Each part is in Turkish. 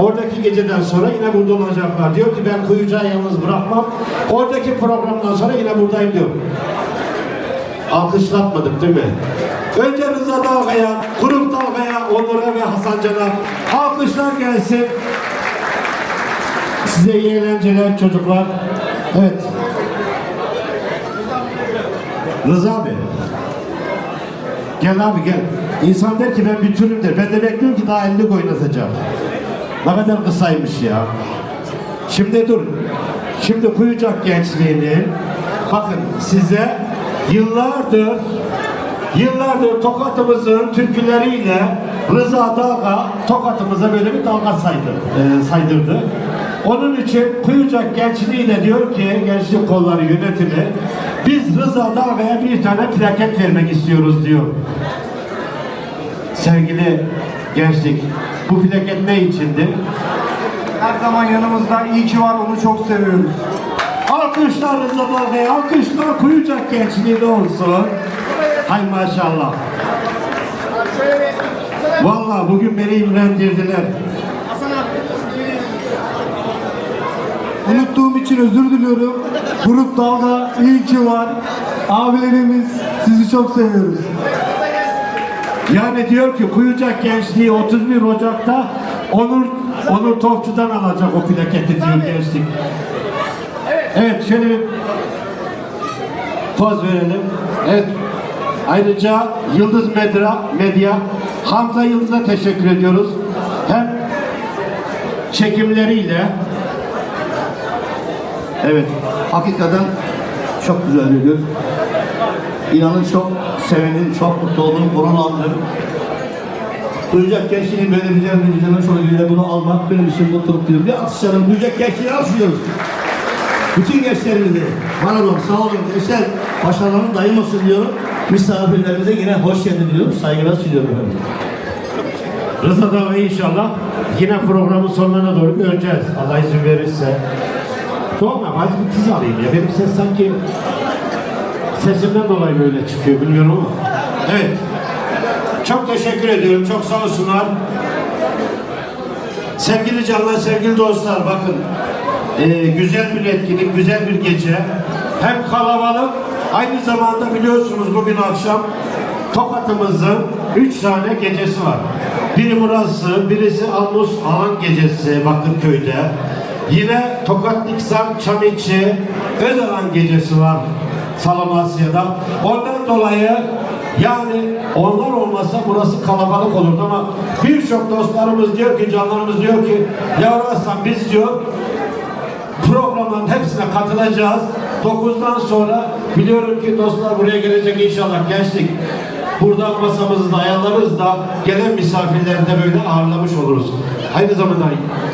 Oradaki geceden sonra yine burada olacaklar. Diyor ki ben Kuyucağı yalnız bırakmam. Oradaki programdan sonra yine buradayım diyor. Alkışlatmadık değil mi? Önce Rıza Dalga'ya, Grup Dalga'ya, Onur'a ve Hasan Can'a alkışlar gelsin. Size iyi eğlenceler çocuklar. Evet. Rıza abi. Gel abi gel. İnsan der ki ben bütünüm der. Ben de bekliyorum ki daha 50 oynatacağım. Ne kadar kısaymış ya. Şimdi dur. Şimdi Kuyucak gençliğinin bakın size yıllardır yıllardır Tokat'ımızın türküleriyle Rıza Dalga Tokat'ımıza böyle bir dalga saydı, e, saydırdı. Onun için Kuyucak gençliği de diyor ki gençlik kolları yönetimi biz Rıza Dalga'ya bir tane plaket vermek istiyoruz diyor. Sevgili gençlik bu plaket ne içindi? Her zaman yanımızda. İyi ki var. Onu çok seviyoruz. Alkışlar Rıza Dalga'ya, alkışlar Kuyucak gençliğine olsun. Hay maşallah. Vallahi bugün beni imrendirdiler. Unuttuğum için özür diliyorum. Grup Dalga iyi ki var. Abilerimiz sizi çok seviyoruz. Yani diyor ki Kuyucak gençliği 31 Ocak'ta Onur Onur Topçu'dan alacak o plaketi diyor gençlik. Evet şöyle bir poz verelim. Evet. Ayrıca Yıldız Medya, Medya Hamza Yıldız'a teşekkür ediyoruz. Hem çekimleriyle Evet. Hakikaten çok güzel bir gün. İnanın çok sevindim, çok mutlu oldum, gurur aldım. Duyacak gençliğin böyle güzel bir düzene şöyle güzel bunu almak benim için mutluluk duyuyorum. Bir alkışlayalım, duyacak gençliği alkışlıyoruz. Bütün gençlerimizi, var olun, sağ olun gençler, başarılarının daim olsun diyorum. Misafirlerimize yine hoş geldin diyorum, saygılar sunuyorum efendim. Rıza Dağı inşallah yine programın sonlarına doğru göreceğiz. Allah izin verirse. Doğru mu? Hadi bir tiz alayım ya. Benim ses sanki sesimden dolayı böyle çıkıyor bilmiyorum ama. Evet. Çok teşekkür ediyorum. Çok sağ olsunlar. Sevgili canlar, sevgili dostlar bakın. Ee, güzel bir etkinlik, güzel bir gece. Hem kalabalık, aynı zamanda biliyorsunuz bugün akşam Tokat'ımızın üç tane gecesi var. Biri burası, birisi Almus Alan Gecesi Bakırköy'de. Yine Tokat Niksar Çamiçi Özalan Gecesi var Salon Asya'da. Ondan dolayı yani onlar olmasa burası kalabalık olurdu ama birçok dostlarımız diyor ki, canlarımız diyor ki yavru Aslan biz diyor programların hepsine katılacağız. 9'dan sonra biliyorum ki dostlar buraya gelecek inşallah gençlik. Buradan masamızı da da gelen misafirleri de böyle ağırlamış oluruz. Aynı zamanda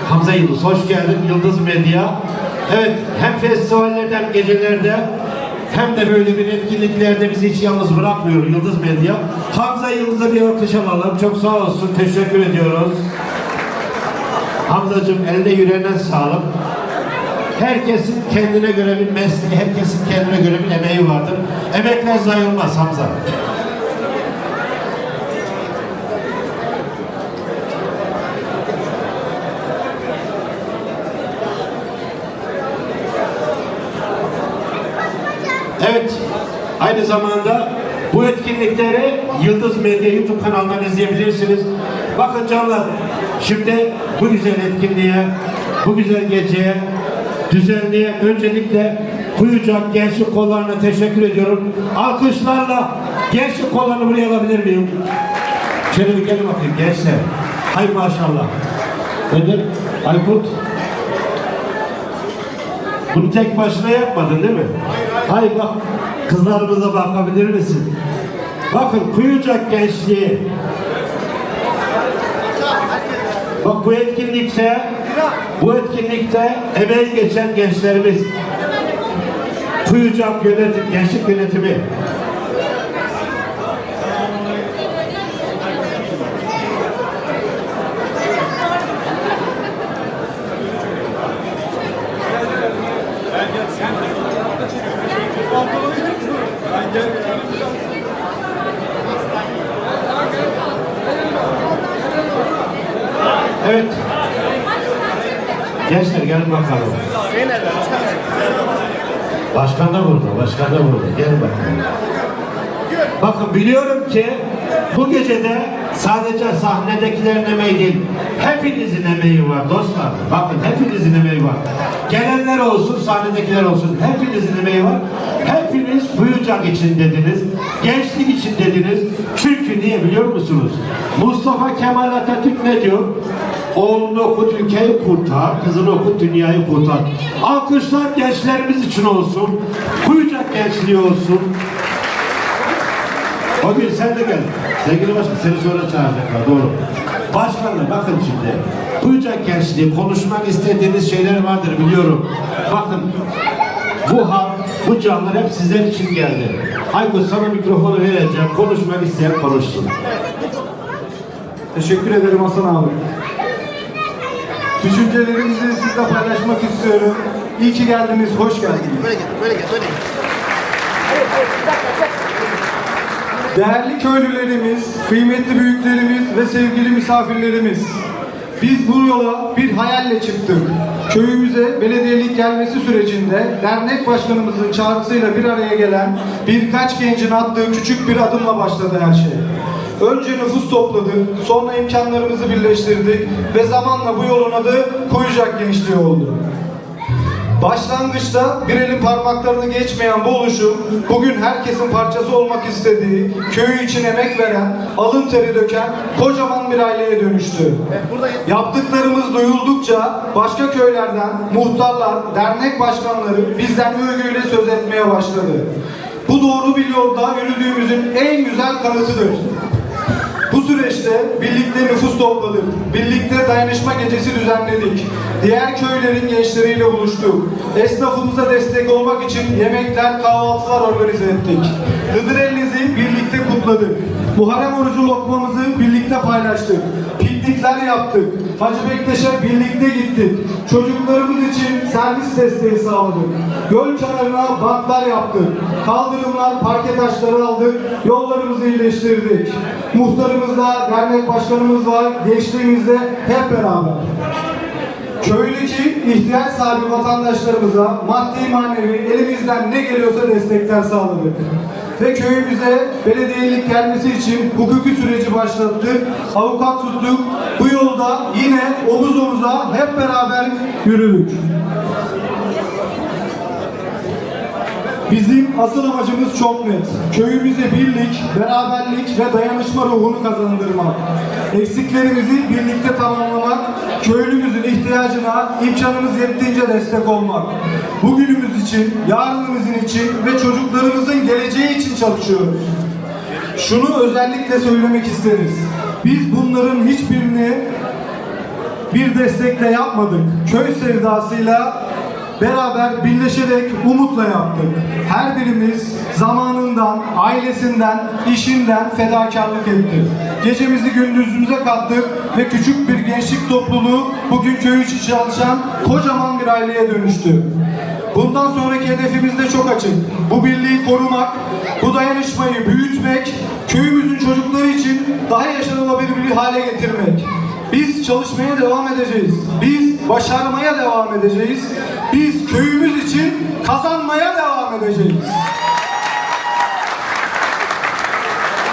Hamza Yıldız hoş geldin Yıldız Medya. Evet hem festivallerden gecelerde hem de böyle bir etkinliklerde bizi hiç yalnız bırakmıyor Yıldız Medya. Hamza Yıldız'a bir alkış alalım. Çok sağ olsun. Teşekkür ediyoruz. Hamzacığım eline yüreğine sağlık. Herkesin kendine göre bir mesleği, herkesin kendine göre bir emeği vardır. Emekler zayi olmaz Hamza. Evet, aynı zamanda bu etkinlikleri Yıldız Medya YouTube kanalından izleyebilirsiniz. Bakın canlar, şimdi bu güzel etkinliğe, bu güzel geceye, düzenleyen öncelikle Kuyucak Gençlik Kolları'na teşekkür ediyorum. Alkışlarla Gençlik Kolları'nı buraya alabilir miyim? Şöyle bir gelin bakayım gençler. Hay maşallah. Nedir? Aykut. Bunu tek başına yapmadın değil mi? Hayır bak kızlarımıza bakabilir misin? Bakın Kuyucak gençliği. Bak bu etkinlikte bu etkinlikte emeği geçen gençlerimiz Kuyucak yönetim, gençlik yönetimi Evet. Gençler gelin bakalım. Başkan da burada, başkan da burada. Gelin bakalım. Bakın biliyorum ki bu gecede sadece sahnedekilerin emeği değil, hepinizin emeği var dostlar. Bakın hepinizin emeği var. Gelenler olsun, sahnedekiler olsun, hepinizin emeği var. Hepiniz Buyucak için dediniz, gençlik için dediniz. Çünkü niye biliyor musunuz? Mustafa Kemal Atatürk ne diyor? Oğlunu okut ülkeyi kurtar, kızını okut dünyayı kurtar. Alkışlar gençlerimiz için olsun, Buyucak gençliği olsun. O gün sen de gel. Sevgili başkan seni sonra çağıracaklar. Doğru. Başkanım bakın şimdi. Duyacak gençliği konuşmak istediğiniz şeyler vardır biliyorum. Bakın bu halk, bu canlar hep sizler için geldi. Aykut sana mikrofonu vereceğim. Konuşmak isteyen konuşsun. Teşekkür ederim Hasan abi. Düşüncelerimizi sizle paylaşmak istiyorum. İyi ki geldiniz, hoş geldiniz. Böyle gel, böyle gel, böyle gel. Değerli köylülerimiz, kıymetli büyüklerimiz ve sevgili misafirlerimiz. Biz bu yola bir hayalle çıktık. Köyümüze belediyelik gelmesi sürecinde dernek başkanımızın çağrısıyla bir araya gelen birkaç gencin attığı küçük bir adımla başladı her şey. Önce nüfus topladık, sonra imkanlarımızı birleştirdik ve zamanla bu yolun adı Koyacak Gençliği oldu. Başlangıçta bir elin parmaklarını geçmeyen bu oluşum bugün herkesin parçası olmak istediği, köyü için emek veren, alın teri döken kocaman bir aileye dönüştü. Yaptıklarımız duyuldukça başka köylerden muhtarlar, dernek başkanları bizden övgüyle söz etmeye başladı. Bu doğru bir yolda yürüdüğümüzün en güzel kanıtıdır. Bu süreçte birlikte nüfus topladık. Birlikte dayanışma gecesi düzenledik. Diğer köylerin gençleriyle buluştuk. Esnafımıza destek olmak için yemekler, kahvaltılar organize ettik. Hıdrellez'i birlikte kutladık. Muharrem orucu lokmamızı birlikte paylaştık. Piknikler yaptık. Hacı Bektaş'a birlikte gittik. Çocuklarımız için servis desteği sağladık. Göl kenarına banklar yaptık. Kaldırımlar, parke taşları aldık. Yollarımızı iyileştirdik. Muhtarımızla, dernek başkanımızla, gençliğimizle hep beraber. Köydeki ihtiyaç sahibi vatandaşlarımıza maddi manevi elimizden ne geliyorsa destekler sağladık. Ve köyümüze belediyelik gelmesi için hukuki süreci başlattık, avukat tuttuk. Bu yolda yine omuz omuza hep beraber yürüdük. Bizim asıl amacımız çok net. Köyümüze birlik, beraberlik ve dayanışma ruhunu kazandırmak. Eksiklerimizi birlikte tamamlamak, köylümüzün ihtiyacına imkanımız yettiğince destek olmak. Bugünümüz için, yarınımızın için ve çocuklarımızın geleceği için çalışıyoruz. Şunu özellikle söylemek isteriz. Biz bunların hiçbirini bir destekle yapmadık. Köy sevdasıyla beraber birleşerek umutla yaptık. Her birimiz zamanından, ailesinden, işinden fedakarlık etti. Gecemizi gündüzümüze kattık ve küçük bir gençlik topluluğu bugün köy için çalışan kocaman bir aileye dönüştü. Bundan sonraki hedefimiz de çok açık. Bu birliği korumak, bu dayanışmayı büyütmek, köyümüzün çocukları için daha yaşanılabilir bir hale getirmek. Biz çalışmaya devam edeceğiz. Biz başarmaya devam edeceğiz. Biz köyümüz için kazanmaya devam edeceğiz.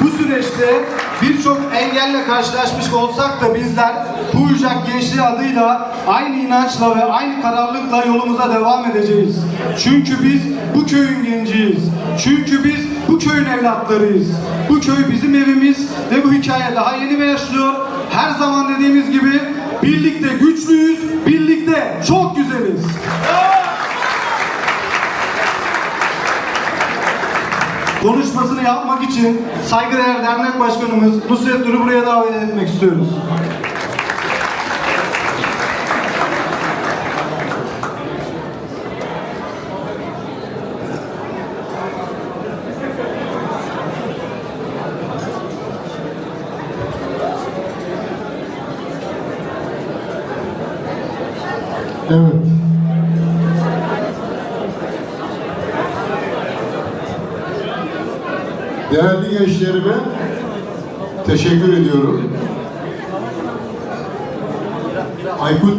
Bu süreçte birçok engelle karşılaşmış olsak da bizler Kuyucak Gençliği adıyla aynı inançla ve aynı kararlılıkla yolumuza devam edeceğiz. Çünkü biz bu köyün genciyiz. Çünkü biz bu köyün evlatlarıyız. Bu köy bizim evimiz ve bu hikaye daha yeni başlıyor. Her zaman dediğimiz gibi birlikte güçlüyüz, birlikte çok güzeliz. Konuşmasını yapmak için saygıdeğer dernek başkanımız Nusret Nur'u buraya davet etmek istiyoruz. Gençlerime teşekkür ediyorum. Aykut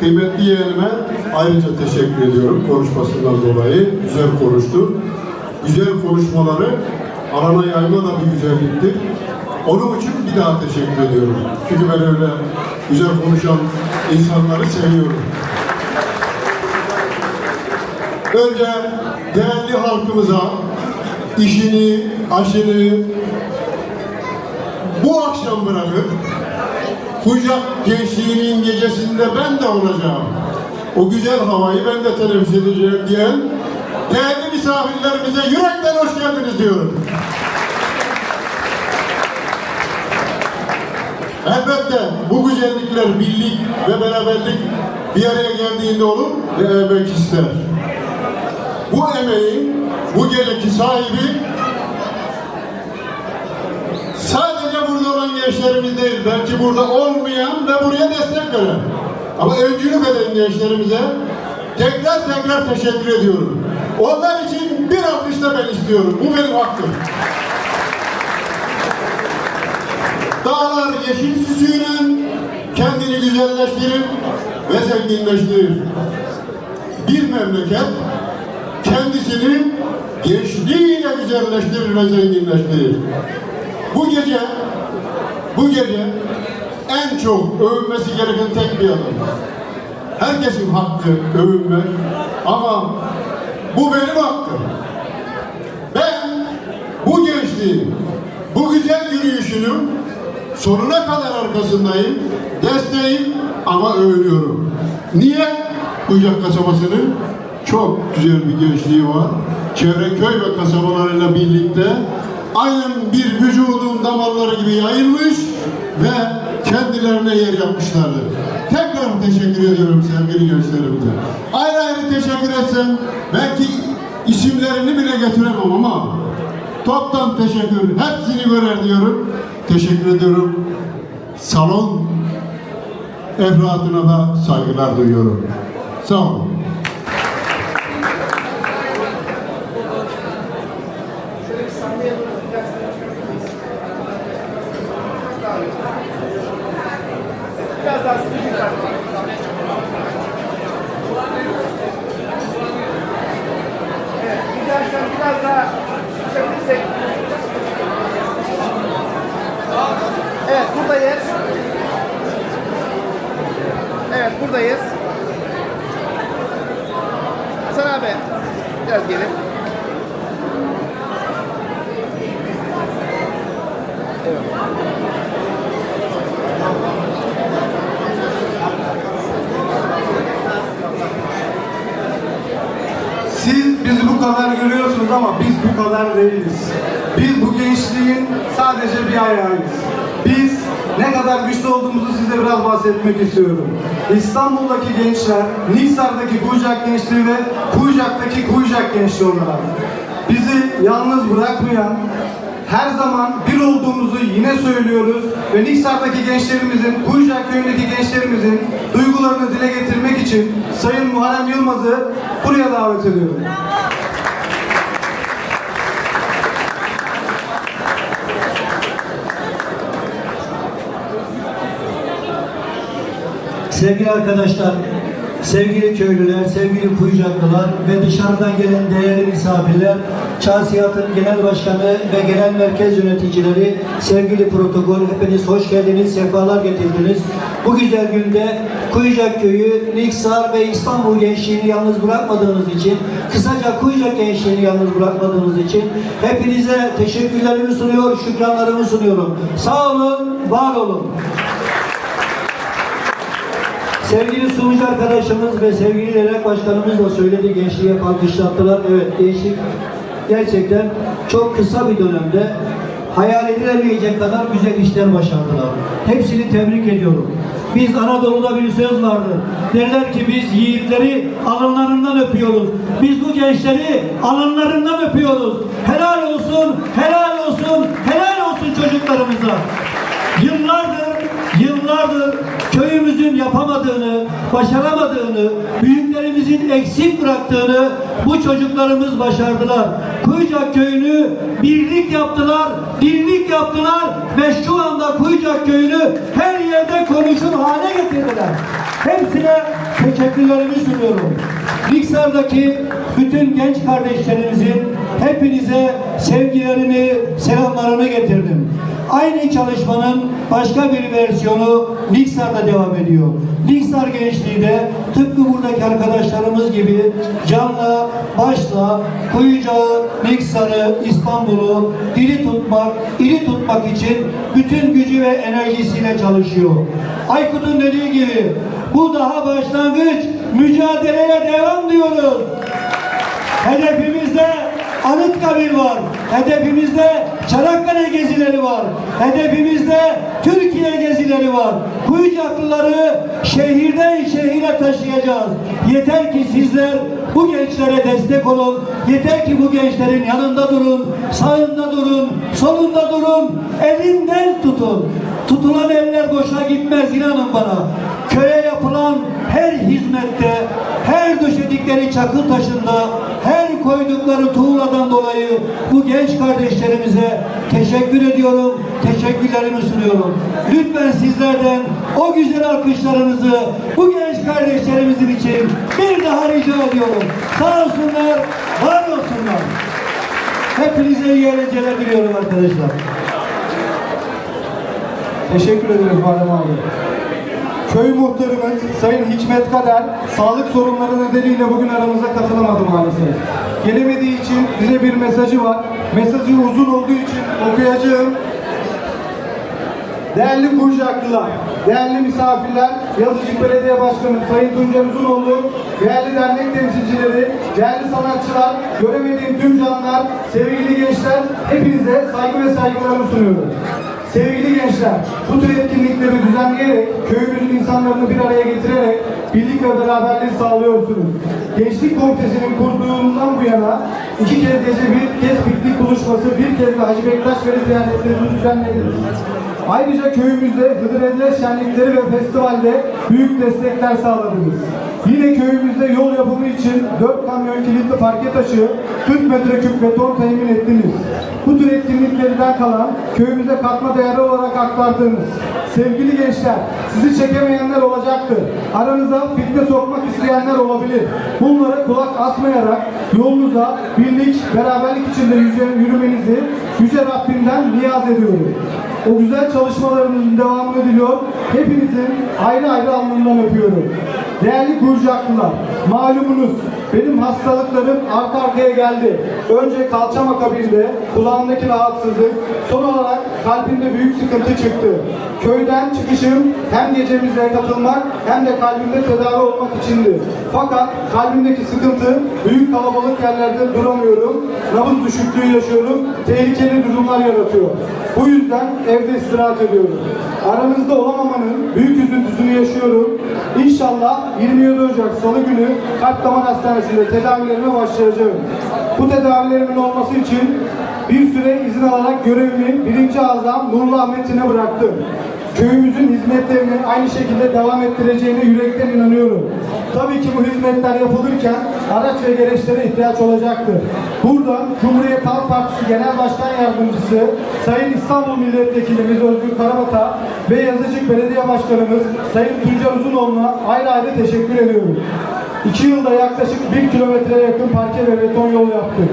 kıymetli yeğenime ayrıca teşekkür ediyorum konuşmasından dolayı. Güzel konuştu. Güzel konuşmaları alana yayma da bir güzelliktir. Onun için bir daha teşekkür ediyorum. Çünkü ben öyle güzel konuşan insanları seviyorum. Önce değerli halkımıza işini, aşını bu akşam bırakıp Kucak gençliğinin gecesinde ben de olacağım. O güzel havayı ben de teneffüs edeceğim diyen değerli misafirlerimize yürekten hoş geldiniz diyorum. Elbette bu güzellikler birlik ve beraberlik bir araya geldiğinde olur ve emek ister. Bu emeğin bu geceki sahibi sadece burada olan gençlerimiz değil, belki burada olmayan ve buraya destek veren. Ama öncülük eden gençlerimize tekrar tekrar teşekkür ediyorum. Onlar için bir alkış da ben istiyorum. Bu benim hakkım. Dağlar yeşil süsüyle kendini güzelleştirir ve zenginleştirir. Bir memleket kendisini gençliğiyle güzelleştirir ve zenginleştirir. Bu gece, bu gece en çok övünmesi gereken tek bir adam. Herkesin hakkı övünmek ama bu benim hakkım. Ben bu gençliğin, bu güzel yürüyüşünün sonuna kadar arkasındayım, desteğim ama övünüyorum. Niye? Kuyucak kasabasının çok güzel bir gençliği var. Çevre köy ve kasabalarıyla birlikte aynen bir vücudun damarları gibi yayılmış ve kendilerine yer yapmışlardır. Tekrar teşekkür ediyorum sevgili gençlerimize. Ayrı ayrı teşekkür etsem belki isimlerini bile getiremem ama toptan teşekkür, hepsini görer diyorum. Teşekkür ediyorum. Salon efradına da saygılar duyuyorum. Sağ olun. Biraz daha sıkı bir tane. Evet, gidersen biraz daha sıkabilirsek. Evet, buradayız. Evet, buradayız. Hasan abi, biraz gelin. Siz bizi bu kadar görüyorsunuz ama biz bu kadar değiliz. Biz bu gençliğin sadece bir ayağıyız. Biz ne kadar güçlü olduğumuzu size biraz bahsetmek istiyorum. İstanbul'daki gençler, Niksar'daki Kuyucak gençliği ve Kuyucak'taki Kuyucak gençliği olarak bizi yalnız bırakmayan, her zaman bir olduğumuzu yine söylüyoruz ve Niksar'daki gençlerimizin, Kuyucak köyündeki gençlerimizin duygularını dile getirmek için Sayın Muharrem Yılmaz'ı buraya davet ediyorum. Sevgili arkadaşlar, sevgili köylüler, sevgili kuyucaklılar ve dışarıdan gelen değerli misafirler, Çarşıyat'ın genel başkanı ve genel merkez yöneticileri, sevgili protokol, hepiniz hoş geldiniz, sefalar getirdiniz. Bu güzel günde Kuyucak Köyü, Niksar ve İstanbul gençliğini yalnız bırakmadığınız için, kısaca Kuyucak gençliğini yalnız bırakmadığınız için hepinize teşekkürlerimi sunuyor, şükranlarımı sunuyorum. Sağ olun, var olun. Sevgili sunucu arkadaşımız ve sevgili dernek başkanımız da söyledi gençliğe alkışlattılar. Evet gençlik gerçekten çok kısa bir dönemde hayal edilemeyecek kadar güzel işler başardılar. Hepsini tebrik ediyorum. Biz Anadolu'da bir söz vardır. Derler ki biz yiğitleri alınlarından öpüyoruz. Biz bu gençleri alınlarından öpüyoruz. Helal olsun, helal olsun, helal olsun çocuklarımıza. Yapamadığını, başaramadığını, büyüklerimizin eksik bıraktığını bu çocuklarımız başardılar. Kuyucak köyünü birlik yaptılar, birlik yaptılar ve şu anda Kuyucak köyünü her yerde konuşur hale getirdiler. Hepsine teşekkürlerimi sunuyorum. Niksar'daki bütün genç kardeşlerimizin hepinize sevgilerini, selamlarını getirdim. Aynı çalışmanın başka bir versiyonu Niksar'da devam ediyor. Niksar gençliği de tıpkı buradaki arkadaşlarımız gibi canla, başla, Kuyucağı, Niksar'ı, İstanbul'u diri tutmak, iri tutmak için bütün gücü ve enerjisiyle çalışıyor. Aykut'un dediği gibi bu daha başlangıç, mücadeleye devam diyoruz. Hedefimizde Anıtkabir var. Hedefimizde Çanakkale gezileri var. Hedefimizde Türkiye gezileri var. Kuyucaklıları şehirden şehire taşıyacağız. Yeter ki sizler bu gençlere destek olun. Yeter ki bu gençlerin yanında durun, sağında durun, solunda durun, elinden tutun. Tutulan eller boşa gitmez inanın bana. Köye yapılan her hizmette, her döşedikleri çakıl taşında, her koydukları tuğladan dolayı bu genç kardeşlerimize teşekkür ediyorum, teşekkürlerimi sunuyorum. Lütfen sizlerden o güzel alkışlarınızı bu genç kardeşlerimizin için bir daha rica ediyorum. Sağ olsunlar, var olsunlar. Hepinize iyi eğlenceler diliyorum arkadaşlar. Teşekkür ederiz Badem abi. Köy muhtarımız Sayın Hikmet Kader sağlık sorunları nedeniyle bugün aramıza katılamadı maalesef. Gelemediği için bize bir mesajı var. Mesajı uzun olduğu için okuyacağım. Değerli Kuyucaklılar, değerli misafirler, Yazıcık Belediye Başkanı Sayın Tuncer Uzunoğlu, değerli dernek temsilcileri, değerli sanatçılar, göremediğim tüm canlar, sevgili gençler, hepinize saygı ve saygılarımı sunuyorum. Sevgili gençler, bu tür etkinlikleri düzenleyerek, köyümüzün insanlarını bir araya getirerek birlik ve beraberliği sağlıyorsunuz. Gençlik Komitesi'nin kurduğundan bu yana iki kez gece bir kez piknik buluşması, bir kez de Hacı Bektaş Veli ziyaretlerini düzenlediniz. Ayrıca köyümüzde Hıdır Ellez şenlikleri ve festivalde büyük destekler sağladınız. Yine köyümüzde yol yapımı için 4 kamyon kilitli parke taşı, 40 metreküp beton temin ettiniz. Bu tür etkinliklerden kalan köyümüze katma değeri olarak aktardığınız. Sevgili gençler, sizi çekemeyenler olacaktır. Aranıza fitne sokmak isteyenler olabilir. Bunlara kulak asmayarak yolunuza birlik, beraberlik içinde yürümenizi Yüce Rabbimden niyaz ediyorum. O güzel çalışmalarınızın devamını diliyor. Hepinizin ayrı ayrı alnından öpüyorum. Değerli Gurcaklılar, malumunuz benim hastalıklarım arka arkaya geldi. Önce kalçam akabinde kulağımdaki rahatsızlık, son olarak kalbimde büyük sıkıntı çıktı. Köyden çıkışım hem gecemize katılmak hem de kalbimde tedavi olmak içindi. Fakat kalbimdeki sıkıntı büyük kalabalık yerlerde duramıyorum. Nabız düşüklüğü yaşıyorum. Tehlikeli durumlar yaratıyor. Bu yüzden evde istirahat ediyorum. Aranızda olamamanın büyük üzüntüsünü yaşıyorum. İnşallah 27 Ocak Salı günü Kalp Damar Hastanesi'nde tedavilerime başlayacağım. Bu tedavilerimin olması için bir süre izin alarak görevimi birinci azam Nurlu Ahmet'ine bıraktım. Köyümüzün hizmetlerini aynı şekilde devam ettireceğine yürekten inanıyorum. Tabii ki bu hizmetler yapılırken araç ve gereçlere ihtiyaç olacaktır. Buradan Cumhuriyet Halk Partisi Genel Başkan Yardımcısı Sayın İstanbul Milletvekilimiz Özgür Karabat'a ve Yazıcık Belediye Başkanımız Sayın Tuncer Uzunoğlu'na ayrı ayrı teşekkür ediyorum. İki yılda yaklaşık bir kilometreye yakın parke ve beton yol yaptık.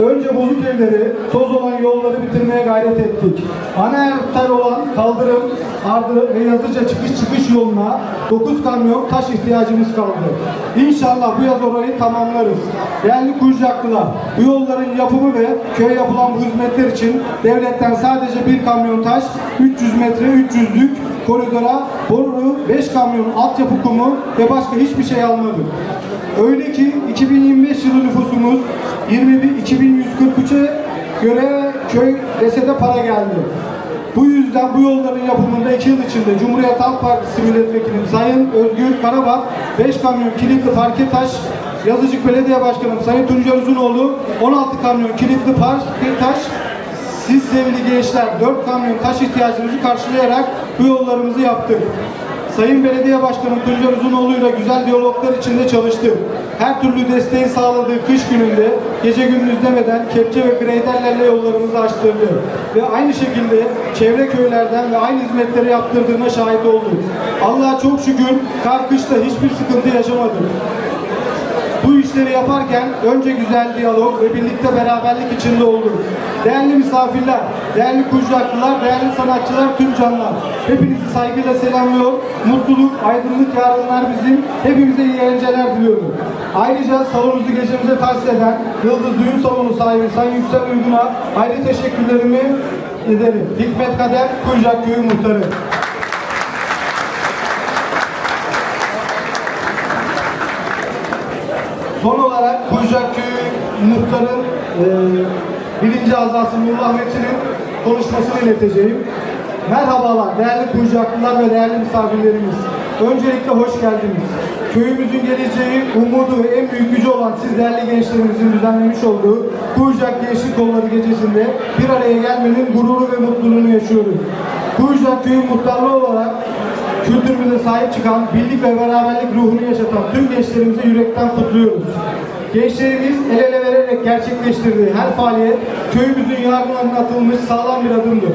Önce bozuk evleri, toz olan yolları bitirmeye gayret ettik. Ana arter olan kaldırım, ardı ve yazıca çıkış çıkış yoluna 9 kamyon taş ihtiyacımız kaldı. İnşallah bu yaz orayı tamamlarız. Değerli Kuyucaklılar, bu yolların yapımı ve köye yapılan bu hizmetler için devletten sadece bir kamyon taş, 300 metre 300'lük koridora boru 5 kamyon altyapı kumu ve başka hiçbir şey almadık. Öyle ki 2025 yılı nüfusumuz 21 2143'e göre köy desede para geldi. Bu yüzden bu yolların yapımında 2 yıl içinde Cumhuriyet Halk Partisi Milletvekilim Sayın Özgür Karabat 5 kamyon kilitli parke taş Yazıcık Belediye Başkanım Sayın Tuncer Uzunoğlu 16 kamyon kilitli parke taş siz sevgili gençler 4 kamyon taş ihtiyacınızı karşılayarak bu yollarımızı yaptık. Sayın Belediye Başkanı Tuncer Uzunoğlu'yla güzel diyaloglar içinde çalıştı. Her türlü desteği sağladığı kış gününde gece gündüz demeden kepçe ve greyderlerle yollarımızı açtırdı. Ve aynı şekilde çevre köylerden ve aynı hizmetleri yaptırdığına şahit olduk. Allah'a çok şükür kar kışta hiçbir sıkıntı yaşamadık. Bu işleri yaparken önce güzel diyalog ve birlikte beraberlik içinde olduk. Değerli misafirler, değerli kucaklılar, değerli sanatçılar, tüm canlar. Hepinizi saygıyla selamlıyor. Mutluluk, aydınlık yarınlar bizim. Hepimize iyi eğlenceler diliyorum. Ayrıca salonunuzu gecemize tahsis eden Yıldız Düğün Salonu sahibi Sayın Yüksel Uygun'a ayrı teşekkürlerimi ederim. Hikmet Kader, Kucak Köyü Muhtarı. Son olarak Kuyucak Köyü Muhtar'ın e, birinci azası Nurullah Metin'in konuşmasını ileteceğim. Merhabalar değerli Kuyucaklılar ve değerli misafirlerimiz. Öncelikle hoş geldiniz. Köyümüzün geleceği, umudu ve en büyük gücü olan siz değerli gençlerimizin düzenlemiş olduğu Kuyucak Gençlik Kolları Gecesi'nde bir araya gelmenin gururu ve mutluluğunu yaşıyoruz. Kuyucak Köyü muhtarlığı olarak kültürümüze sahip çıkan, birlik ve beraberlik ruhunu yaşatan tüm gençlerimizi yürekten kutluyoruz. Gençlerimiz el ele vererek gerçekleştirdiği her faaliyet köyümüzün yarınlarına atılmış sağlam bir adımdır.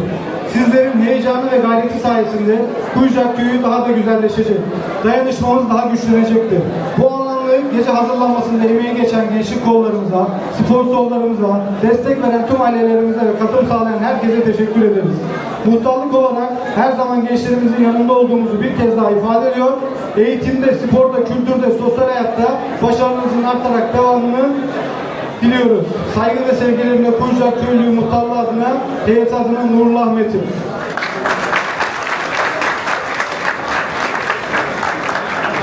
Sizlerin heyecanı ve gayreti sayesinde Kuyucak Köyü daha da güzelleşecek. Dayanışmamız daha güçlenecektir. Bu anlamlı gece hazırlanmasında emeği geçen gençlik kollarımıza, sponsorlarımıza, destek veren tüm ailelerimize ve katılım sağlayan herkese teşekkür ederiz. Muhtarlık olarak her zaman gençlerimizin yanında olduğumuzu bir kez daha ifade ediyor. Eğitimde, sporda, kültürde, sosyal hayatta başarınızın artarak devamını diliyoruz. Saygı ve sevgilerimle Kuyucak Köylüğü Muhtarlığı adına, heyet adına Nurullah Metin.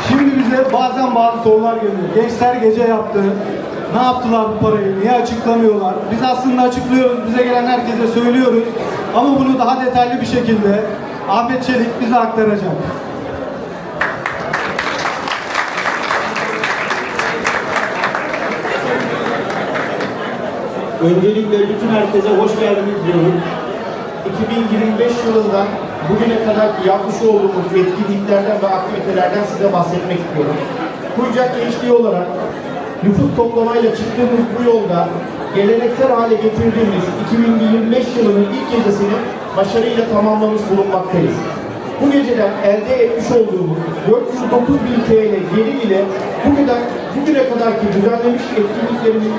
Şimdi bize bazen bazı sorular geliyor. Gençler gece yaptı. Ne yaptılar bu parayı? Niye açıklamıyorlar? Biz aslında açıklıyoruz. Bize gelen herkese söylüyoruz. Ama bunu daha detaylı bir şekilde Ahmet Çelik bize aktaracak. Öncelikle bütün herkese hoş geldiniz diyorum. 2025 yılından bugüne kadar yapmış olduğumuz etkinliklerden ve aktivitelerden size bahsetmek istiyorum. Kuyucak Gençliği olarak nüfus toplamayla çıktığımız bu yolda geleneksel hale getirdiğimiz 2025 yılının ilk gecesini başarıyla tamamlamış bulunmaktayız. Bu geceden elde etmiş olduğumuz 409 bin TL gelir ile bugüne, bugüne kadarki düzenlemiş etkinliklerimiz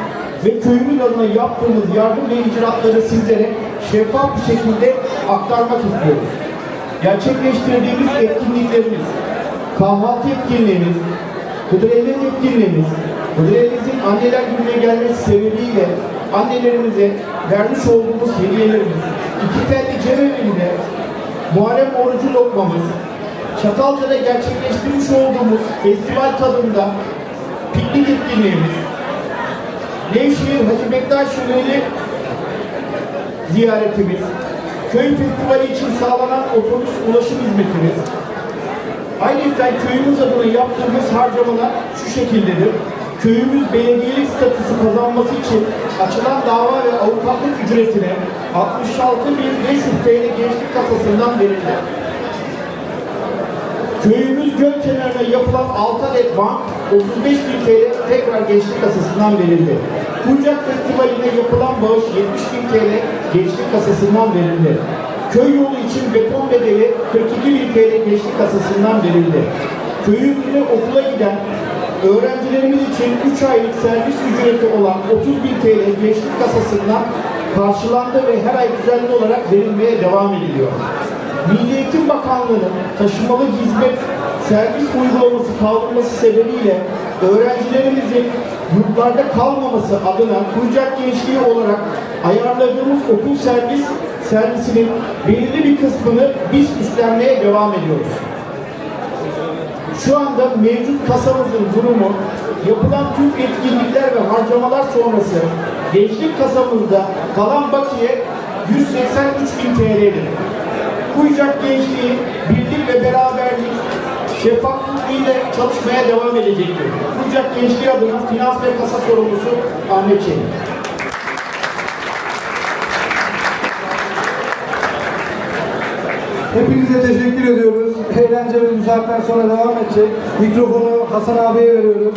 ve köyümüz adına yaptığımız yardım ve icraatları sizlere şeffaf bir şekilde aktarmak istiyoruz. Gerçekleştirdiğimiz etkinliklerimiz, kahvaltı etkinliğimiz, Hıdrellez etkinliğimiz, Hıdrellez'in anneler gününe gelmesi sebebiyle annelerimize vermiş olduğumuz hediyelerimiz, iki telli cemevinde Muharrem orucu lokmamız, Çatalca'da gerçekleştirmiş olduğumuz festival tadında piknik etkinliğimiz, Nevşehir Hacı Bektaş Şöleli ziyaretimiz, köy festivali için sağlanan otobüs ulaşım hizmetimiz, ayrıca köyümüz adına yaptığımız harcamalar şu şekildedir. Köyümüz belediyelik statüsü kazanması için açılan dava ve avukatlık ücretine 66.500 TL gençlik kasasından verildi. Köyümüz göl yapılan 6 adet bank 35 bin TL tekrar gençlik kasasından verildi. Kuncak Festivali'ne yapılan bağış 70 bin TL gençlik kasasından verildi. Köy yolu için beton bedeli 42 bin TL gençlik kasasından verildi. Köyümüzde okula giden öğrencilerimiz için 3 aylık servis ücreti olan 30 bin TL gençlik kasasından karşılandı ve her ay düzenli olarak verilmeye devam ediliyor. Milli Eğitim Bakanlığı'nın taşımalı hizmet servis uygulaması kaldırması sebebiyle öğrencilerimizin yurtlarda kalmaması adına Kucak Gençliği olarak ayarladığımız okul servis servisinin belirli bir kısmını biz üstlenmeye devam ediyoruz. Şu anda mevcut kasamızın durumu yapılan tüm etkinlikler ve harcamalar sonrası gençlik kasamızda kalan bakiye 183 bin TL'dir. Kuyucak Gençliği birlik ve beraberlik şeffaflık ile çalışmaya devam edecektir. Kuyucak Gençliği adına finans ve kasa sorumlusu Ahmet Çelik. Hepinize teşekkür ediyoruz. Eğlencemiz bu saatten sonra devam edecek. Mikrofonu Hasan abiye veriyoruz.